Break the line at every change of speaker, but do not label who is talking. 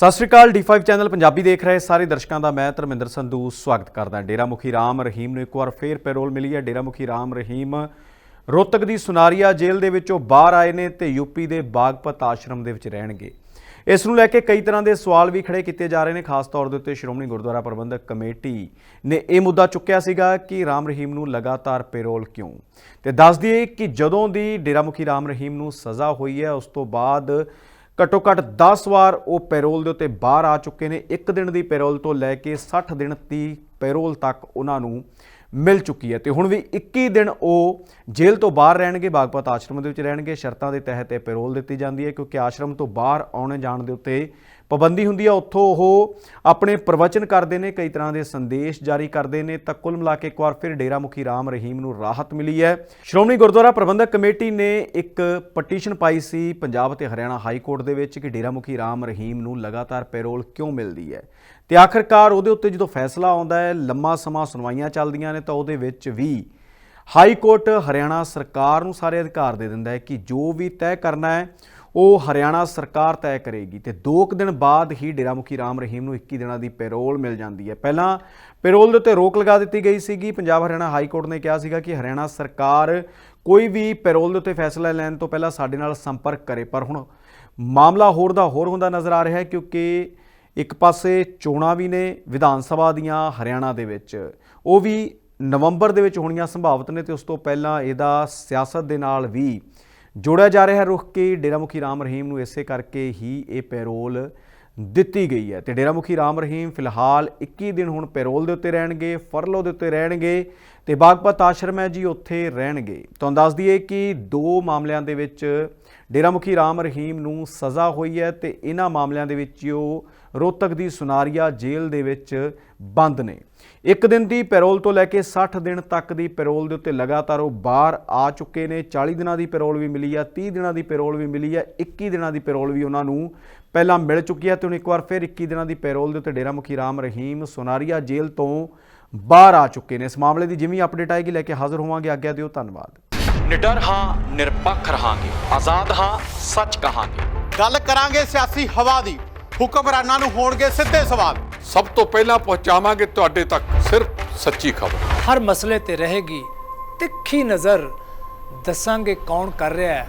ਸਤਿ ਸ਼੍ਰੀ ਅਕਾਲ D5 channel Punjabi ਦੇਖ ਰਹੇ ਸਾਰੇ ਦਰਸ਼ਕਾਂ ਦਾ ਮੈਂ ਧਰਮਿੰਦਰ ਸੰਧੂ ਸਵਾਗਤ ਕਰਦਾ ਡੇਰਾ ਮੁਖੀ ਰਾਮ ਰਹੀਮ ਨੂੰ ਇੱਕ ਵਾਰ ਫੇਰ ਪੈਰੋਲ ਮਿਲੀ ਹੈ। ਡੇਰਾ ਮੁਖੀ ਰਾਮ ਰਹੀਮ ਰੋਹਤਕ ਦੀ ਸੁਨਾਰੀਆ ਜੇਲ੍ਹ ਦੇ ਵਿੱਚੋਂ ਬਾਹਰ ਆਏ ਨੇ ਤੇ ਯੂਪੀ ਦੇ ਬਾਗਪਤ ਆਸ਼ਰਮ ਦੇ ਵਿੱਚ ਰਹਿਣਗੇ। ਇਸ ਨੂੰ ਲੈ ਕੇ ਕਈ ਤਰ੍ਹਾਂ ਦੇ ਸਵਾਲ ਵੀ ਖੜੇ ਕੀਤੇ ਜਾ ਰਹੇ ਨੇ। ਖਾਸ ਤੌਰ ਦੇ ਉੱਤੇ ਸ਼੍ਰੋਮਣੀ ਗੁਰਦੁਆਰਾ ਪ੍ਰਬੰਧਕ ਕਮੇਟੀ ਨੇ ਇਹ ਮੁੱਦਾ ਚੁੱਕਿਆ ਸੀਗਾ ਕਿ ਰਾਮ ਰਹੀਮ ਨੂੰ ਲਗਾਤਾਰ ਪੈਰੋਲ ਕਿਉਂ? ਤੇ ਦੱਸ ਦਈਏ ਕਿ ਜਦੋਂ ਦੀ ਡੇਰਾ ਮੁਖੀ ਰਾਮ ਰਹੀਮ ਨੂੰ ਸਜ਼ਾ ਹੋਈ ਹੈ, ਉਸ ਤੋਂ ਬਾਅਦ ਘੱਟੋ ਘੱਟ 10 ਵਾਰ ਉਹ ਪੈਰੋਲ ਦੇ ਉੱਤੇ ਬਾਹਰ ਆ ਚੁੱਕੇ ਨੇ। ਇੱਕ ਦਿਨ ਦੀ ਪੈਰੋਲ ਤੋਂ ਲੈ ਕੇ 60 ਦਿਨ ਦੀ ਪੈਰੋਲ ਤੱਕ ਉਹਨਾਂ ਨੂੰ ਮਿਲ ਚੁੱਕੀ ਹੈ। ਤੇ ਹੁਣ ਵੀ 21 ਦਿਨ ਉਹ ਜੇਲ੍ਹ ਤੋਂ ਬਾਹਰ ਰਹਿਣਗੇ, ਬਾਗਪਤ ਆਸ਼ਰਮ ਦੇ ਵਿੱਚ ਰਹਿਣਗੇ। ਸ਼ਰਤਾਂ ਦੇ ਤਹਿਤ ਇਹ ਪੈਰੋਲ ਦਿੱਤੀ ਜਾਂਦੀ ਹੈ ਕਿਉਂਕਿ ਆਸ਼ਰਮ ਤੋਂ ਬਾਹਰ ਆਉਣ ਜਾਣ ਦੇ ਉੱਤੇ ਪਾਬੰਦੀ ਹੁੰਦੀ ਹੈ ਉੱਥੋਂ ਉਹ ਆਪਣੇ ਪ੍ਰਵਚਨ ਕਰਦੇ ਨੇ, ਕਈ ਤਰ੍ਹਾਂ ਦੇ ਸੰਦੇਸ਼ ਜਾਰੀ ਕਰਦੇ ਨੇ, ਤਾਂ ਕੁੱਲ ਮਿਲਾ ਕੇ ਇੱਕ ਵਾਰ ਫਿਰ ਡੇਰਾ ਮੁਖੀ ਰਾਮ ਰਹੀਮ ਨੂੰ ਰਾਹਤ ਮਿਲੀ ਹੈ। ਸ਼੍ਰੋਮਣੀ ਗੁਰਦੁਆਰਾ ਪ੍ਰਬੰਧਕ ਕਮੇਟੀ ਨੇ ਇੱਕ ਪਟੀਸ਼ਨ ਪਾਈ ਸੀ ਪੰਜਾਬ ਤੇ ਹਰਿਆਣਾ ਹਾਈ ਕੋਰਟ ਦੇ ਵਿੱਚ ਕਿ ਡੇਰਾ ਮੁਖੀ ਰਾਮ ਰਹੀਮ ਨੂੰ ਲਗਾਤਾਰ ਪੈਰੋਲ ਕਿਉਂ ਮਿਲਦੀ ਹੈ? ਤੇ ਆਖਰਕਾਰ ਉਹਦੇ ਉੱਤੇ ਜਦੋਂ ਫੈਸਲਾ ਆਉਂਦਾ ਹੈ, ਲੰਮਾ ਸਮਾਂ ਸੁਣਵਾਈਆਂ ਚੱਲਦੀਆਂ ਨੇ, ਤਾਂ ਉਹਦੇ ਵਿੱਚ ਵੀ ਹਾਈ ਕੋਰਟ ਹਰਿਆਣਾ ਸਰਕਾਰ ਨੂੰ ਸਾਰੇ ਅਧਿਕਾਰ ਦੇ ਦਿੰਦਾ ਹੈ ਕਿ ਜੋ ਵੀ ਤੈਅ ਕਰਨਾ ਹੈ ਉਹ ਹਰਿਆਣਾ ਸਰਕਾਰ ਤੈਅ ਕਰੇਗੀ ਤੇ 2 ਕੁ ਦਿਨ ਬਾਅਦ ਹੀ ਡੇਰਾ ਮੁਖੀ ਰਾਮ ਰਹੀਮ ਨੂੰ 21 ਦਿਨਾਂ ਦੀ ਪੈਰੋਲ ਮਿਲ ਜਾਂਦੀ ਹੈ। ਪਹਿਲਾਂ ਪੈਰੋਲ ਦੇ ਉੱਤੇ ਰੋਕ ਲਗਾ ਦਿੱਤੀ ਗਈ ਸੀਗੀ। ਪੰਜਾਬ ਹਰਿਆਣਾ ਹਾਈ ਕੋਰਟ ਨੇ ਕਿਹਾ ਸੀਗਾ ਕਿ ਹਰਿਆਣਾ ਸਰਕਾਰ ਕੋਈ ਵੀ ਪੈਰੋਲ ਦੇ ਉੱਤੇ ਫੈਸਲਾ ਲੈਣ ਤੋਂ ਪਹਿਲਾਂ ਸਾਡੇ ਨਾਲ ਸੰਪਰਕ ਕਰੇ, ਪਰ ਹੁਣ ਮਾਮਲਾ ਹੋਰ ਦਾ ਹੋਰ ਹੁੰਦਾ ਨਜ਼ਰ ਆ ਰਿਹਾ ਹੈ ਕਿਉਂਕਿ ਇੱਕ ਪਾਸੇ ਚੋਣਾਂ ਵੀ ਨੇ ਵਿਧਾਨ ਸਭਾ ਦੀਆਂ ਹਰਿਆਣਾ ਦੇ ਵਿੱਚ, ਉਹ ਵੀ ਨਵੰਬਰ ਦੇ ਵਿੱਚ ਹੋਣੀਆਂ ਸੰਭਾਵਤ ਨੇ ਤੇ ਉਸ ਤੋਂ ਪਹਿਲਾਂ ਇਹਦਾ ਸਿਆਸਤ ਦੇ ਨਾਲ ਵੀ ਜੋੜਿਆ ਜਾ ਰਿਹਾ ਹੈ ਰੁਖ ਕੇ ਡੇਰਾ ਮੁਖੀ ਰਾਮ ਰਹੀਮ ਨੂੰ ਇਸੇ ਕਰਕੇ ਹੀ ਇਹ ਪੈਰੋਲ ਦਿੱਤੀ ਗਈ ਹੈ। ਤੇ ਡੇਰਾ ਮੁਖੀ ਰਾਮ ਰਹੀਮ ਫਿਲਹਾਲ 21 ਦਿਨ ਹੁਣ ਪੈਰੋਲ ਦੇ ਉੱਤੇ ਰਹਿਣਗੇ, ਫਰਲੋ ਦੇ ਉੱਤੇ ਰਹਿਣਗੇ ਤੇ ਬਾਗਪਤ ਆਸ਼ਰਮ ਹੈ ਜੀ, ਉੱਥੇ ਰਹਿਣਗੇ। ਤੁਹਾਨੂੰ ਦੱਸ ਦਈਏ ਕਿ ਦੋ ਮਾਮਲਿਆਂ ਦੇ ਵਿੱਚ ਡੇਰਾ ਮੁਖੀ ਰਾਮ ਰਹੀਮ ਨੂੰ ਸਜ਼ਾ ਹੋਈ ਹੈ ਤੇ ਇਹਨਾਂ ਮਾਮਲਿਆਂ ਦੇ ਵਿੱਚ ਉਹ ਰੋਹਤਕ ਦੀ ਸੁਨਾਰੀਆ ਜੇਲ੍ਹ ਦੇ ਵਿੱਚ ਬੰਦ ਨੇ। ਇੱਕ ਦਿਨ ਦੀ ਪੈਰੋਲ ਤੋਂ ਲੈ ਕੇ 60 ਦਿਨ ਤੱਕ ਦੀ ਪੈਰੋਲ ਦੇ ਉੱਤੇ ਲਗਾਤਾਰ ਉਹ ਬਾਹਰ ਆ ਚੁੱਕੇ ਨੇ। 40 ਦਿਨਾਂ ਦੀ ਪੈਰੋਲ ਵੀ ਮਿਲੀ ਆ 30 ਦਿਨਾਂ ਦੀ ਪੈਰੋਲ ਵੀ ਮਿਲੀ ਆ 21 ਦਿਨਾਂ ਦੀ ਪੈਰੋਲ ਵੀ ਉਹਨਾਂ ਨੂੰ ਪਹਿਲਾਂ ਮਿਲ ਚੁੱਕੀ ਹੈ ਤੇ ਹੁਣ ਇੱਕ ਵਾਰ ਫਿਰ 21 ਦਿਨਾਂ ਦੀ ਪੈਰੋਲ ਦੇ ਉੱਤੇ ਡੇਰਾ ਮੁਖੀ ਰਾਮ ਰਹੀਮ ਸੁਨਾਰੀਆ ਜੇਲ੍ਹ ਤੋਂ ਬਾਹਰ ਆ ਚੁੱਕੇ ਨੇ। ਇਸ ਮਾਮਲੇ ਦੀ ਜਿਵੇਂ ਅਪਡੇਟ ਆਏਗੀ ਲੈ ਕੇ ਹਾਜ਼ਰ ਹੋਵਾਂਗੇ। ਆਗਿਆ ਦਿਓ ਧੰਨਵਾਦ।
ਨਿਡਰ ਹਾਂ ਨਿਰਪੱਖ ਰਹਾਂਗੇ। ਆਜ਼ਾਦ ਹਾਂ ਸੱਚ ਕਹਾਂਗੇ।
ਗੱਲ ਕਰਾਂਗੇ ਸਿਆਸੀ ਹਵਾ ਦੀ। ਹੁਕਮਰਾਨਾਂ ਨੂੰ ਹੋਣਗੇ ਸਿੱਧੇ ਸਵਾਲ।
ਸਭ ਤੋਂ ਪਹਿਲਾਂ ਪਹੁੰਚਾਵਾਂਗੇ ਤੁਹਾਡੇ ਤੱਕ ਸਿਰਫ ਸੱਚੀ ਖਬਰ।
ਹਰ ਮਸਲੇ ਤੇ ਰਹੇਗੀ ਤਿੱਖੀ ਨਜ਼ਰ। ਦੱਸਾਂਗੇ ਕੌਣ ਕਰ ਰਿਹਾ ਹੈ।